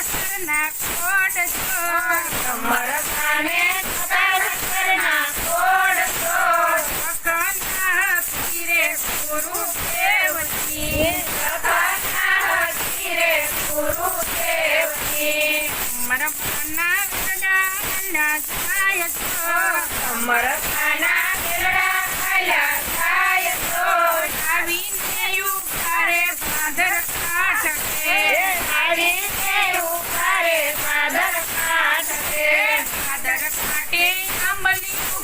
શાસ્ત્રના કોટ છો અકના પીરે ગુરુ દેવતી મારા પાના ગડા જાય છો આવીને યુગારે ફાધર કાટકે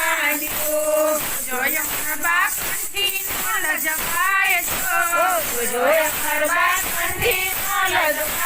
કાંઢ્યો જોયો પ્રભા કંઠી નલ જવાય છો જોય ખરબા કંઠી નલ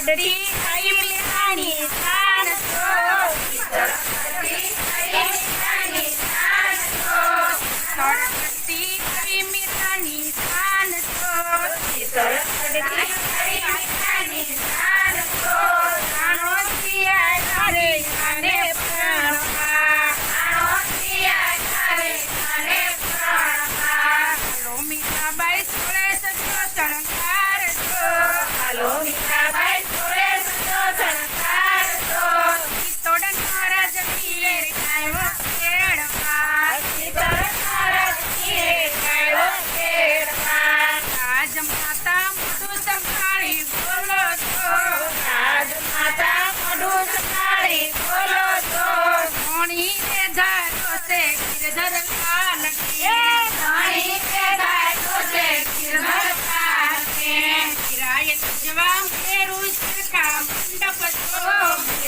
પાડડી કાયમ લેવાની સ્થાન છો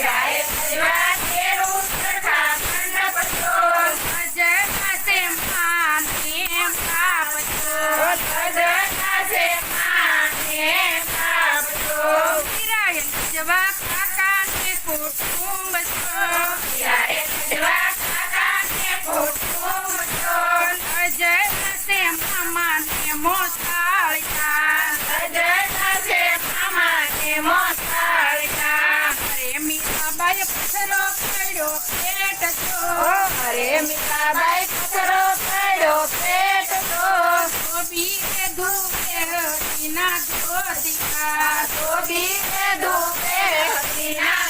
I. પથરો પડ્યો પેટકો અરે મીરાબાઈ પથરો પડ્યો પેટકો ધોબી એ ધોબે હતીના ધોતિકા ધોબી એ ધોબે હતીના